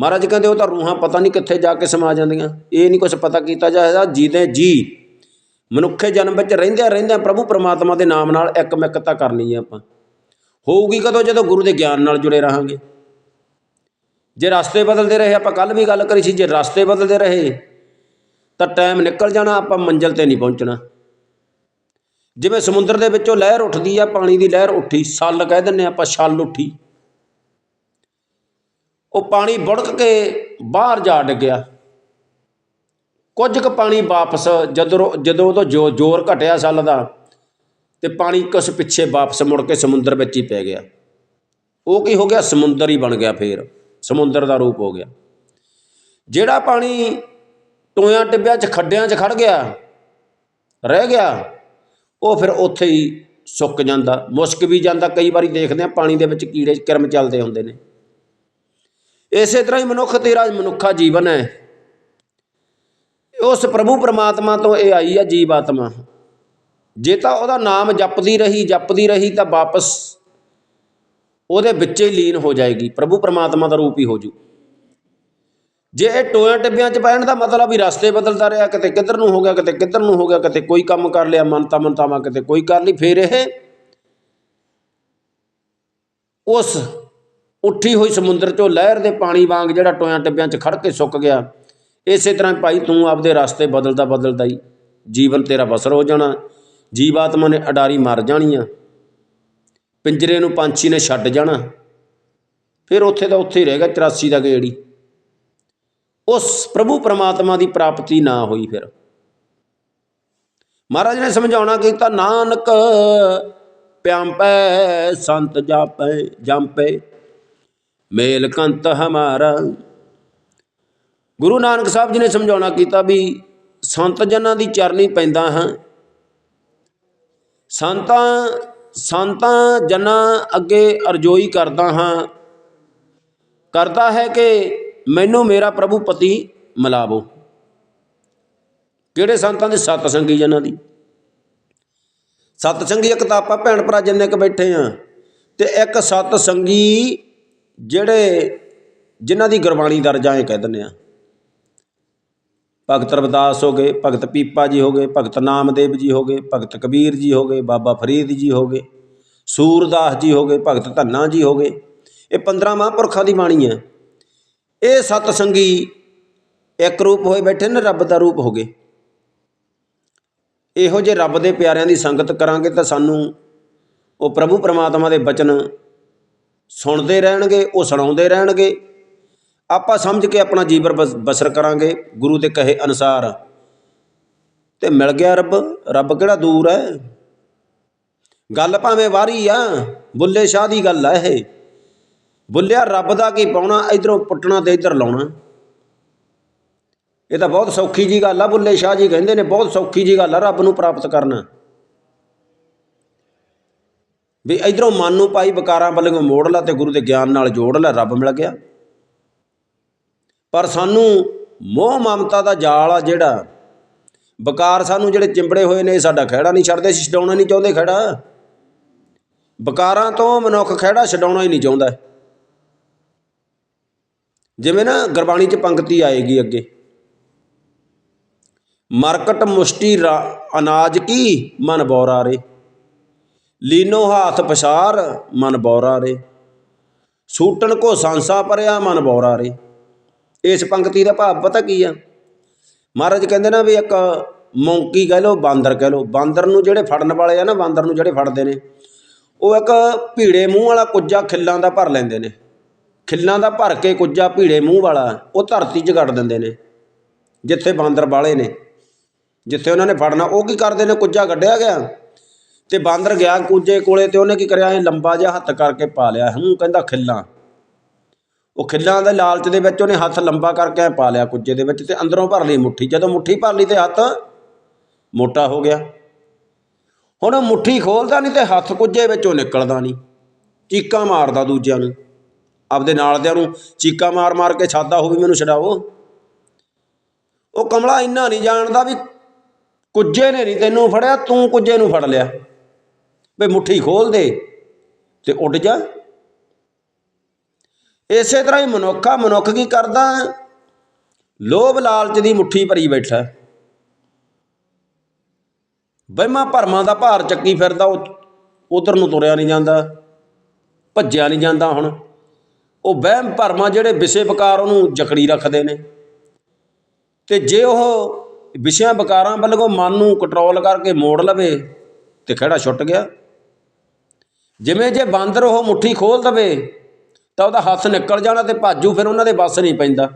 ਮਹਾਰਾਜ ਕਹਿੰਦੇ, ਉਹ ਤਾਂ ਰੂਹਾਂ ਪਤਾ ਨਹੀਂ ਕਿੱਥੇ ਜਾ ਕੇ ਸਮਾ ਜਾਂਦੀਆਂ। ਇਹ ਨਹੀਂ ਕੁਝ ਪਤਾ ਕੀਤਾ ਜਾਏਗਾ। ਜੀਦੇ ਜੀ, ਮਨੁੱਖੇ ਜਨਮ ਵਿੱਚ ਰਹਿੰਦਿਆਂ ਰਹਿੰਦਿਆਂ ਪ੍ਰਭੂ ਪਰਮਾਤਮਾ ਦੇ ਨਾਮ ਨਾਲ ਇੱਕ ਮਿੱਕਤਾ ਕਰਨੀ ਹੈ ਆਪਾਂ। ਹੋਊਗੀ ਕਦੋਂ? ਜਦੋਂ ਗੁਰੂ ਦੇ ਗਿਆਨ ਨਾਲ ਜੁੜੇ ਰਹਾਂਗੇ। ਜੇ ਰਸਤੇ ਬਦਲਦੇ ਰਹੇ, ਆਪਾਂ ਕੱਲ ਵੀ ਗੱਲ ਕਰੀ ਸੀ, ਜੇ ਰਸਤੇ ਬਦਲਦੇ ਰਹੇ, ਤਾਂ ਟਾਈਮ ਨਿਕਲ ਜਾਣਾ, ਆਪਾਂ ਮੰਜ਼ਿਲ ਤੇ ਨਹੀਂ ਪਹੁੰਚਣਾ। ਜਿਵੇਂ ਸਮੁੰਦਰ ਦੇ ਵਿੱਚੋਂ ਲਹਿਰ ਉੱਠਦੀ ਆ, ਪਾਣੀ ਦੀ ਲਹਿਰ ਉੱਠੀ ਸੱਲ ਕਹਿ ਦਿੰਨੇ ਆਪਾਂ, ਛੱਲ ਉੱਠੀ। ਉਹ ਪਾਣੀ ਬੁੜਕ ਕੇ ਬਾਹਰ ਜਾ ਡਿੱਗਿਆ। ਕੁਝ ਕੁ ਪਾਣੀ ਵਾਪਸ, ਜਦੋਂ ਜਦੋਂ ਉਹਦਾ ਜੋ, ਜ਼ੋਰ ਘਟਿਆ ਸੱਲ ਦਾ, ਤੇ ਪਾਣੀ ਕੁਛ ਪਿੱਛੇ ਵਾਪਸ ਮੁੜ ਕੇ ਸਮੁੰਦਰ ਵਿੱਚ ਹੀ ਪੈ ਗਿਆ। ਉਹ ਕੀ ਹੋ ਗਿਆ? ਸਮੁੰਦਰ ਹੀ ਬਣ ਗਿਆ ਫੇਰ। ਸਮੁੰਦਰ ਦਾ ਰੂਪ ਹੋ ਗਿਆ। ਜਿਹੜਾ ਪਾਣੀ ਟੋਇਆਂ ਟਿੱਬਿਆਂ 'ਚ ਖੱਡਿਆਂ 'ਚ ਖੜ ਗਿਆ, ਰਹਿ ਗਿਆ, ਉਹ ਫਿਰ ਉੱਥੇ ਹੀ ਸੁੱਕ ਜਾਂਦਾ। ਮੁਸ਼ਕ ਵੀ ਜਾਂਦਾ। ਕਈ ਵਾਰੀ ਦੇਖਦੇ ਆ ਪਾਣੀ ਦੇ ਵਿੱਚ ਕੀੜੇ ਕਿਰਮ ਚੱਲਦੇ ਹੁੰਦੇ ਨੇ। ਇਸੇ ਤਰ੍ਹਾਂ ਹੀ ਮਨੁੱਖ ਤੇਰਾ ਮਨੁੱਖਾ ਜੀਵਨ ਹੈ। ਉਸ ਪ੍ਰਭੂ ਪਰਮਾਤਮਾ ਤੋਂ ਇਹ ਆਈ ਆ ਜੀਵ ਆਤਮਾ ਜੇ ਤਾਂ ਉਹਦਾ ਨਾਮ ਜਪਦੀ ਰਹੀ ਜਪਦੀ ਰਹੀ ਤਾਂ ਵਾਪਸ ਉਹਦੇ ਵਿੱਚ ਹੀ ਲੀਨ ਹੋ ਜਾਏਗੀ, ਪ੍ਰਭੂ ਪਰਮਾਤਮਾ ਦਾ ਰੂਪ ਹੀ ਹੋ ਜੂ। ਜੇ ਇਹ ਟੋਇਆਂ ਟਿੱਬਿਆਂ 'ਚ ਪੈਣ ਦਾ ਮਤਲਬ ਵੀ ਰਸਤੇ ਬਦਲਦਾ ਰਿਹਾ, ਕਿਤੇ ਕਿੱਧਰ ਨੂੰ ਹੋ ਗਿਆ, ਕਿਤੇ ਕਿੱਧਰ ਨੂੰ ਹੋ ਗਿਆ, ਕਿਤੇ ਕੋਈ ਕੰਮ ਕਰ ਲਿਆ, ਮਨਤਾ ਮਨਤਾਵਾਂ ਕਿਤੇ ਕੋਈ ਕਰ ਲਈ, ਫੇਰ ਇਹ ਉਸ ਉੱਠੀ ਹੋਈ ਸਮੁੰਦਰ 'ਚੋਂ ਲਹਿਰ ਦੇ ਪਾਣੀ ਵਾਂਗ ਜਿਹੜਾ ਟੋਇਆਂ ਟਿੱਬਿਆਂ 'ਚ ਖੜ ਕੇ ਸੁੱਕ ਗਿਆ, ਇਸੇ ਤਰ੍ਹਾਂ ਭਾਈ ਤੂੰ ਆਪਦੇ ਰਸਤੇ ਬਦਲਦਾ ਬਦਲਦਾ ਹੀ ਜੀਵਨ ਤੇਰਾ ਬਸਰ ਹੋ ਜਾਣਾ, ਜੀਵਾਤਮਾ ਨੇ ਅਡਾਰੀ ਮਰ ਜਾਣੀ ਆ ਪਿੰਜਰੇ ਨੂੰ ਪੰਛੀ ਨੇ ਛੱਡ ਜਾਣਾ। ਫਿਰ ਉੱਥੇ ਦਾ ਉੱਥੇ ਹੀ ਰਹੇਗਾ 84 ਦਾ ਗੇੜੀ। ਉਸ ਪ੍ਰਭੂ ਪਰਮਾਤਮਾ ਦੀ ਪ੍ਰਾਪਤੀ ਨਾ ਹੋਈ ਫਿਰ। ਮਹਾਰਾਜ ਨੇ ਸਮਝਾਉਣਾ ਕੀਤਾ, ਨਾਨਕ ਪਿਆੰਪੈ, ਸੰਤ ਜਾਪੈ, ਜੰਪੈ, ਮੇਲ ਕੰਤ ਹਮਾਰਾ। ਗੁਰੂ ਨਾਨਕ ਸਾਹਿਬ ਜੀ ਨੇ ਸਮਝਾਉਣਾ ਕੀਤਾ ਵੀ ਸੰਤ ਜਨਾਂ ਦੀ ਚਰਨੀ ਪੈਂਦਾ ਹਾਂ। ਸੰਤਾਂ ਸੰਤਾਂ ਜਨਾਂ ਅੱਗੇ ਅਰਜ਼ੋਈ ਕਰਦਾ ਹਾਂ। ਕਰਦਾ ਹੈ ਕਿ ਮੈਨੂੰ ਮੇਰਾ ਪ੍ਰਭੂ ਪਤੀ ਮਿਲਾਵੋ। ਕਿਹੜੇ ਸੰਤਾਂ ਦੇ? ਸਤ ਸੰਗੀ ਜਨਾਂ ਦੀ। ਸਤ ਸੰਗੀ ਇੱਕ ਤਾਂ ਆਪਾਂ ਭੈਣ ਭਰਾ ਜਿੰਨੇ ਕ ਬੈਠੇ ਆ ਤੇ ਇੱਕ ਸਤ ਸੰਗੀ ਜਿਹੜੇ ਜਿਨ੍ਹਾਂ ਦੀ ਗੁਰਬਾਣੀ ਦਰਜਾਏ ਕਹਿ ਦਿੰਦੇ ਆ ਭਗਤ ਰਵਿਦਾਸ ਹੋ ਗਏ, ਭਗਤ ਪੀਪਾ ਜੀ ਹੋ ਗਏ, ਭਗਤ ਨਾਮਦੇਵ ਜੀ ਹੋ ਗਏ, ਭਗਤ ਕਬੀਰ ਜੀ ਹੋ ਗਏ, ਬਾਬਾ ਫਰੀਦ ਜੀ ਹੋ ਗਏ, ਸੂਰਦਾਸ ਜੀ ਹੋ ਗਏ, ਭਗਤ ਧੰਨਾ ਜੀ ਹੋ ਗਏ। ਇਹ 15 ਮਹਾਂਪੁਰਖਾਂ ਦੀ ਬਾਣੀ ਹੈ। ਇਹ ਸਤ ਸੰਗੀ ਇੱਕ ਰੂਪ ਹੋਏ ਬੈਠੇ ਨੇ, ਰੱਬ ਦਾ ਰੂਪ ਹੋ ਗਏ। ਇਹੋ ਜੇ ਰੱਬ ਦੇ ਪਿਆਰਿਆਂ ਦੀ ਸੰਗਤ ਕਰਾਂਗੇ ਤਾਂ ਸਾਨੂੰ ਉਹ ਪ੍ਰਭੂ ਪਰਮਾਤਮਾ ਦੇ ਬਚਨ ਸੁਣਦੇ ਰਹਿਣਗੇ, ਉਹ ਸੁਣਾਉਂਦੇ ਰਹਿਣਗੇ। ਆਪਾਂ ਸਮਝ ਕੇ ਆਪਣਾ ਜੀਵਨ ਬਸ- ਬਸਰ ਕਰਾਂਗੇ, ਗੁਰੂ ਦੇ ਕਹੇ ਅਨੁਸਾਰ। ਤੇ ਮਿਲ ਗਿਆ ਰੱਬ ਰੱਬ ਕਿਹੜਾ ਦੂਰ ਹੈ ਗੱਲ ਭਾਵੇਂ ਵਾਰੀ ਆ, ਬੁੱਲੇ ਸ਼ਾਹ ਦੀ ਗੱਲ ਆ ਇਹ। ਬੁੱਲਿਆ ਰੱਬ ਦਾ ਕੀ ਪਾਉਣਾ, ਇਧਰੋਂ ਪੁੱਟਣਾ ਤੇ ਇਧਰ ਲਾਉਣਾ। ਇਹ ਤਾਂ ਬਹੁਤ ਸੌਖੀ ਜੀ ਗੱਲ ਆ, ਬੁੱਲੇ ਸ਼ਾਹ ਜੀ ਕਹਿੰਦੇ ਨੇ, ਬਹੁਤ ਸੌਖੀ ਜੀ ਗੱਲ ਆ, ਰੱਬ ਨੂੰ ਪ੍ਰਾਪਤ ਕਰਨਾ। ਵੀ ਇਧਰੋਂ ਮਨ ਨੂੰ ਪਾਈ ਵਿਕਾਰਾਂ ਵੱਲੋਂ ਮੋੜ ਲਾ ਤੇ ਗੁਰੂ ਦੇ ਗਿਆਨ ਨਾਲ ਜੋੜ ਲੈ, ਰੱਬ ਮਿਲ ਗਿਆ। ਪਰ ਸਾਨੂੰ ਮੋਹ ਮਮਤਾ ਦਾ ਜਾਲ ਆ ਜਿਹੜਾ। ਵਿਕਾਰ ਸਾਨੂੰ ਜਿਹੜੇ ਚਿੰਬੜੇ ਹੋਏ ਨੇ ਸਾਡਾ ਖਹਿੜਾ ਨਹੀਂ ਛੱਡਦੇ, ਅਸੀਂ ਛਡਾਉਣਾ ਨਹੀਂ ਚਾਹੁੰਦੇ ਖਹਿੜਾ। ਵਿਕਾਰਾਂ ਤੋਂ ਮਨੁੱਖ ਖਹਿੜਾ ਛਡਾਉਣਾ ਹੀ ਨਹੀਂ ਚਾਹੁੰਦਾ। ਜਿਵੇਂ ਨਾ ਗੁਰਬਾਣੀ 'ਚ ਪੰਕਤੀ ਆਏਗੀ ਅੱਗੇ। ਮਰਕਟ ਮੁਸ਼ਟੀ ਰਾ- ਅਨਾਜ ਕੀ, ਮਨ ਬੌਰਾ ਰੇ। ਲੀਨੋ ਹਾਥ ਪਛਾਰ, ਮਨ ਬੌਰਾ ਰੇ। ਸੂਟਣ ਕੋ ਸੰਸਾ ਪਰਿਆ, ਮਨ ਬੌਰਾ ਰੇ। ਇਸ ਪੰਕਤੀ ਦਾ ਭਾਵ ਪਤਾ ਕੀ ਆ? ਮਹਾਰਾਜ ਕਹਿੰਦੇ ਨਾ ਵੀ ਇੱਕ ਮੌਂਕੀ ਕਹਿ ਲਓ, ਬਾਂਦਰ ਕਹਿ ਲਓ। ਬਾਂਦਰ ਨੂੰ ਜਿਹੜੇ ਫੜਨ ਵਾਲੇ ਆ ਨਾ, ਬਾਂਦਰ ਨੂੰ ਜਿਹੜੇ ਫੜਦੇ ਨੇ, ਉਹ ਇੱਕ ਭੀੜੇ ਮੂੰਹ ਵਾਲਾ ਕੁੱਜਾ ਖਿੱਲਾਂ ਦਾ ਭਰ ਲੈਂਦੇ ਨੇ। ਖਿੱਲਾਂ ਦਾ ਭਰ ਕੇ ਕੁੱਜਾ ਭੀੜੇ ਮੂੰਹ ਵਾਲਾ, ਉਹ ਧਰਤੀ 'ਚ ਗੱਡ ਦਿੰਦੇ ਨੇ, ਜਿੱਥੇ ਬਾਂਦਰ ਵਾਲੇ ਨੇ। ਜਿੱਥੇ ਉਹਨਾਂ ਨੇ ਫੜਨਾ, ਉਹ ਕੀ ਕਰਦੇ ਨੇ? ਕੁੱਜਾ ਗੱਡਿਆ ਗਿਆ। ਤੇ ਬਾਂਦਰ ਗਿਆ ਕੁੱਜੇ ਕੋਲੇ ਤੇ ਉਹਨੇ ਕੀ ਕਰਿਆ? ਇਹ ਲੰਬਾ ਜਿਹਾ ਹੱਥ ਕਰਕੇ ਪਾ ਲਿਆ। ਹੂੰ, ਕਹਿੰਦਾ ਖਿੱਲਾਂ। ਉਹ ਖਿੱਲਾਂ ਦੇ ਲਾਲਚ ਦੇ ਵਿੱਚ ਉਹਨੇ ਹੱਥ ਲੰਬਾ ਕਰਕੇ ਪਾ ਲਿਆ ਕੁੱਜੇ ਦੇ ਵਿੱਚ ਤੇ ਅੰਦਰੋਂ ਭਰ ਲਈ ਮੁੱਠੀ। ਜਦੋਂ ਮੁੱਠੀ ਭਰ ਲਈ ਤੇ ਹੱਥ ਮੋਟਾ ਹੋ ਗਿਆ। ਹੁਣ ਉਹ ਮੁੱਠੀ ਖੋਲਦਾ ਨਹੀਂ ਤੇ ਹੱਥ ਕੁੱਜੇ ਵਿੱਚੋਂ ਨਿਕਲਦਾ ਨਹੀਂ। ਚੀਕਾਂ ਮਾਰਦਾ ਦੂਜਿਆਂ ਨੂੰ। ਆਪਦੇ ਨਾਲਦਿਆਂ ਨੂੰ ਚੀਕਾਂ ਮਾਰ ਮਾਰ ਕੇ ਛਾਦਾ ਹੋ ਵੀ ਮੈਨੂੰ ਛਡਾਓ। ਉਹ ਕਮਲਾ ਇੰਨਾ ਨਹੀਂ ਜਾਣਦਾ ਵੀ ਕੁੱਜੇ ਨੇ ਨਹੀਂ ਤੈਨੂੰ ਫੜਿਆ, ਤੂੰ ਕੁੱਜੇ ਨੂੰ ਫੜ ਲਿਆ। ਵੀ ਮੁੱਠੀ ਖੋਲ ਦੇ ਤੇ ਉੱਡ ਜਾ। ਇਸੇ ਤਰ੍ਹਾਂ ਹੀ ਮਨੁੱਖਾ, ਮਨੁੱਖ ਕੀ ਕਰਦਾ ਲੋਭ ਲਾਲਚ ਦੀ ਮੁੱਠੀ ਭਰੀ ਬੈਠਾ ਵਹਿਮਾਂ ਭਰਮਾਂ ਦਾ ਭਾਰ ਚੱਕੀ ਫਿਰਦਾ ਉਧਰ ਨੂੰ ਤੁਰਿਆ ਨਹੀਂ ਜਾਂਦਾ, ਭੱਜਿਆ ਨਹੀਂ ਜਾਂਦਾ ਹੁਣ। ਉਹ ਵਹਿਮ ਭਰਮਾਂ ਜਿਹੜੇ ਵਿਸ਼ੇ ਵਿਕਾਰ ਉਹਨੂੰ ਜਕੜੀ ਰੱਖਦੇ ਨੇ। ਤੇ ਜੇ ਉਹ ਵਿਸ਼ਿਆਂ ਵਿਕਾਰਾਂ ਵੱਲੋਂ ਮਨ ਨੂੰ ਕੰਟਰੋਲ ਕਰਕੇ ਮੋੜ ਲਵੇ, ਤੇ ਖੜਾ ਛੁੱਟ ਗਿਆ। ਜਿਵੇਂ ਜੇ ਬਾਂਦਰ ਉਹ ਮੁੱਠੀ ਖੋਲ ਦਵੇ ਤਾਂ ਉਹਦਾ ਹੱਥ ਨਿਕਲ ਜਾਣਾ ਤੇ ਭਾਜੂ ਫਿਰ ਉਹਨਾਂ ਦੇ ਵੱਸ ਨਹੀਂ ਪੈਂਦਾ।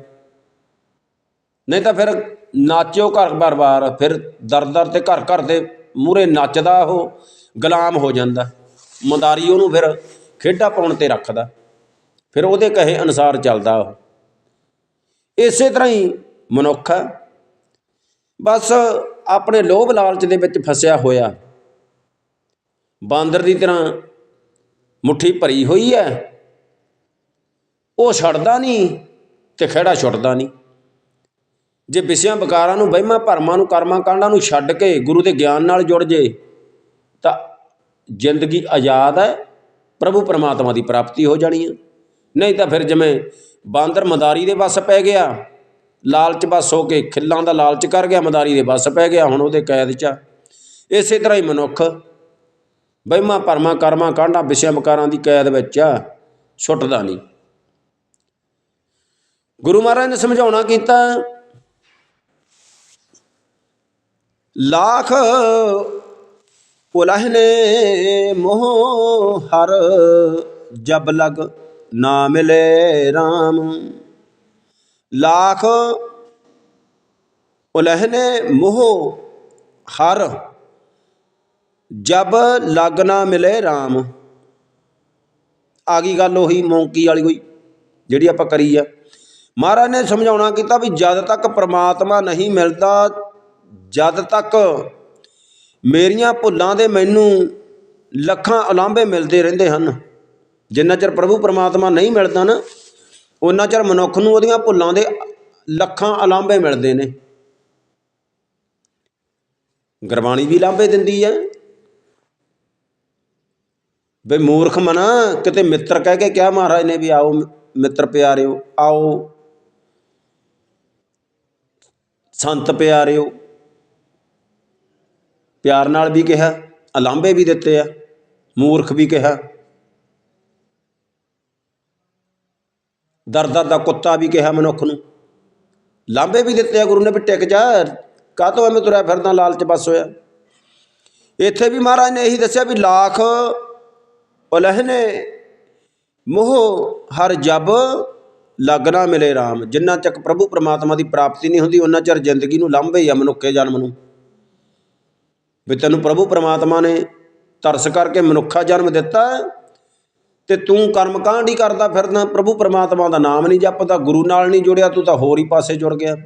ਨਹੀਂ ਤਾਂ ਫਿਰ ਨਾਚਿਓ ਘਰ ਬਾਰ-ਬਾਰ, ਫਿਰ ਦਰ-ਦਰ ਤੇ ਘਰ ਘਰ ਦੇ ਮੂਰੇ ਨੱਚਦਾ ਉਹ, ਗੁਲਾਮ ਹੋ ਜਾਂਦਾ। ਮੰਦਾਰੀ ਉਹਨੂੰ ਫਿਰ ਖੇਡਾਂ ਪਾਉਣ ਤੇ ਰੱਖਦਾ। ਫਿਰ ਉਹਦੇ ਕਹੇ ਅਨੁਸਾਰ ਚੱਲਦਾ ਉਹ। ਇਸੇ ਤਰ੍ਹਾਂ ਹੀ ਮਨੁੱਖ ਹੈ। ਬਸ ਆਪਣੇ ਲੋਭ ਲਾਲਚ ਦੇ ਵਿੱਚ ਫਸਿਆ ਹੋਇਆ। ਬਾਂਦਰ ਦੀ ਤਰ੍ਹਾਂ ਮੁੱਠੀ ਭਰੀ ਹੋਈ ਹੈ। ਉਹ ਛੱਡਦਾ ਨਹੀਂ ਤੇ ਖਿਹੜਾ ਛੁੱਟਦਾ ਨਹੀਂ। ਜੇ ਵਿਸ਼ਿਆਂ ਵਿਕਾਰਾਂ ਨੂੰ, ਵਹਿਮਾਂ ਭਰਮਾਂ ਨੂੰ ਕਰਮਾਂ ਕਾਂਡਾਂ ਨੂੰ ਛੱਡ ਕੇ ਗੁਰੂ ਦੇ ਗਿਆਨ ਨਾਲ ਜੁੜ ਜੇ, ਤਾਂ ਜ਼ਿੰਦਗੀ ਆਜ਼ਾਦ ਹੈ, ਪ੍ਰਭੂ ਪਰਮਾਤਮਾ ਦੀ ਪ੍ਰਾਪਤੀ ਹੋ ਜਾਣੀ ਹੈ। ਨਹੀਂ ਤਾਂ ਫਿਰ ਜਿਵੇਂ ਬਾਂਦਰ ਮਦਾਰੀ ਦੇ ਵੱਸ ਪੈ ਗਿਆ, ਲਾਲਚ ਵੱਸ ਹੋ ਕੇ ਖਿੱਲਾਂ ਦਾ ਲਾਲਚ ਕਰ ਗਿਆ, ਮਦਾਰੀ ਦੇ ਵੱਸ ਪੈ ਗਿਆ, ਹੁਣ ਉਹਦੇ ਕੈਦ 'ਚ ਆ। ਇਸੇ ਤਰ੍ਹਾਂ ਹੀ ਮਨੁੱਖ ਵਹਿਮਾਂ ਭਰਮਾਂ ਕਰਮਾਂ ਕਾਂਡਾਂ ਵਿਸ਼ਿਆਂ ਵਿਕਾਰਾਂ ਦੀ ਕੈਦ ਵਿੱਚ ਆ, ਛੁੱਟਦਾ ਨਹੀਂ। ਗੁਰੂ ਮਹਾਰਾਜ ਨੇ ਸਮਝਾਉਣਾ ਕੀਤਾ, ਲਾਖ ਉਲਹਨੇ ਮੋਹ ਹਰ ਜਬ ਲਗ ਨਾ ਮਿਲੇ RAM ਲਾਖ ਉਲਹਨੇ ਮੋਹ ਹਰ ਜਬ ਲਗ ਨਾ ਮਿਲੇ RAM ਆ ਗਈ ਗੱਲ ਉਹੀ ਮੌਂਕੀ ਵਾਲੀ ਕੋਈ ਜਿਹੜੀ ਆਪਾਂ ਕਰੀ ਆ। ਮਹਾਰਾਜ ਨੇ ਸਮਝਾਉਣਾ ਕੀਤਾ ਵੀ ਜਦ ਤੱਕ ਪ੍ਰਮਾਤਮਾ ਨਹੀਂ ਮਿਲਦਾ, ਜਦ ਤੱਕ ਮੇਰੀਆਂ ਭੁੱਲਾਂ ਦੇ ਮੈਨੂੰ ਲੱਖਾਂ ਉਲਾਂਭੇ ਮਿਲਦੇ ਰਹਿੰਦੇ ਹਨ, ਜਿੰਨਾ ਚਿਰ ਪ੍ਰਭੂ ਪਰਮਾਤਮਾ ਨਹੀਂ ਮਿਲਦਾ ਨਾ ਉਹਨਾਂ ਚਿਰ ਮਨੁੱਖ ਨੂੰ ਉਹਦੀਆਂ ਭੁੱਲਾਂ ਦੇ ਲੱਖਾਂ ਉਲਾਂਭੇ ਮਿਲਦੇ ਨੇ। ਗੁਰਬਾਣੀ ਵੀ ਲਾਂਭੇ ਦਿੰਦੀ ਹੈ। ਬਈ ਮੂਰਖ ਮਨਾ, ਕਿਤੇ ਮਿੱਤਰ ਕਹਿ ਕੇ ਕਿਹਾ ਮਹਾਰਾਜ ਨੇ ਵੀ ਆਓ ਮਿੱਤਰ ਪਿਆਰਿਓ, ਆਓ। ਸੰਤ ਪਿਆਰਿਓ। ਪਿਆਰ ਨਾਲ ਵੀ ਕਿਹਾ, ਅਲਾਂਭੇ ਵੀ ਦਿੱਤੇ ਆ, ਮੂਰਖ ਵੀ ਕਿਹਾ। ਦਰ ਦਰ ਦਾ ਕੁੱਤਾ ਵੀ ਕਿਹਾ ਮਨੁੱਖ ਨੂੰ। ਲਾਂਭੇ ਵੀ ਦਿੱਤੇ ਆ ਗੁਰੂ ਨੇ ਵੀ ਟਿਕ ਜਾ, ਕਾਹਤੋਂ ਐਵੇਂ ਤੁਰਿਆ ਫਿਰਦਾ ਲਾਲਚ ਬਸ ਹੋਇਆ। ਇੱਥੇ ਵੀ ਮਹਾਰਾਜ ਨੇ ਇਹੀ ਦੱਸਿਆ ਵੀ ਲਾਖ ਉਲਹਨੇ ਮੋਹ ਹਰ ਜਬ ਲੱਗ ਨਾ ਮਿਲੇ RAM ਜਿੰਨਾ ਚੱਕ ਪ੍ਰਭੂ ਪਰਮਾਤਮਾ ਦੀ ਪ੍ਰਾਪਤੀ ਨਹੀਂ ਹੁੰਦੀ ਉਹਨਾਂ ਚਿਰ ਜ਼ਿੰਦਗੀ ਨੂੰ ਲਾਂਭੇ ਹੀ ਆ ਮਨੁੱਖੇ ਜਨਮ ਨੂੰ। ਵੀ ਤੈਨੂੰ ਪ੍ਰਭੂ ਪਰਮਾਤਮਾ ਨੇ ਤਰਸ ਕਰਕੇ ਮਨੁੱਖਾ ਜਨਮ ਦਿੱਤਾ ਹੈ ਤੇ ਤੂੰ ਕਰਮ ਕਾਂਡ ਹੀ ਕਰਦਾ ਫਿਰਦਾ। ਪ੍ਰਭੂ ਪਰਮਾਤਮਾ ਦਾ ਨਾਮ ਨਹੀਂ ਜਪਦਾ, ਗੁਰੂ ਨਾਲ ਨਹੀਂ ਜੁੜਿਆ, ਤੂੰ ਤਾਂ ਹੋਰ ਹੀ ਪਾਸੇ ਜੁੜ ਗਿਆ।